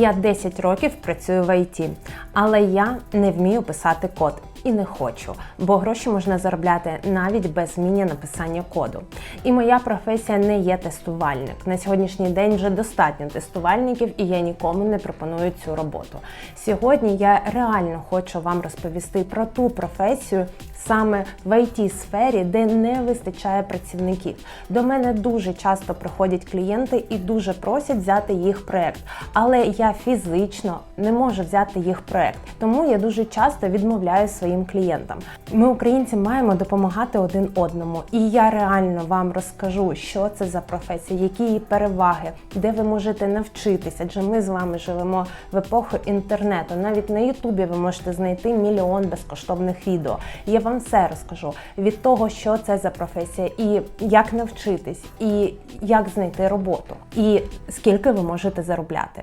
Я 10 років працюю в ІТ, але я не вмію писати код і не хочу, бо гроші можна заробляти навіть без вміння написання коду. І моя професія не є тестувальник. На сьогоднішній день вже достатньо тестувальників, і я нікому не пропоную цю роботу. Сьогодні я реально хочу вам розповісти про ту професію. Саме в it сфері, де не вистачає працівників. До мене дуже часто приходять клієнти і дуже просять взяти їх проект, але я фізично не можу взяти їх проект. Тому я дуже часто відмовляю своїм клієнтам. Ми, українці, маємо допомагати один одному, і я реально вам розкажу, що це за професія, які її переваги, де ви можете навчитися. Адже ми з вами живемо в епоху інтернету. Навіть на Ютубі ви можете знайти мільйон безкоштовних відео. Я вам все розкажу від того, що це за професія, і як навчитись, і як знайти роботу, і скільки ви можете заробляти.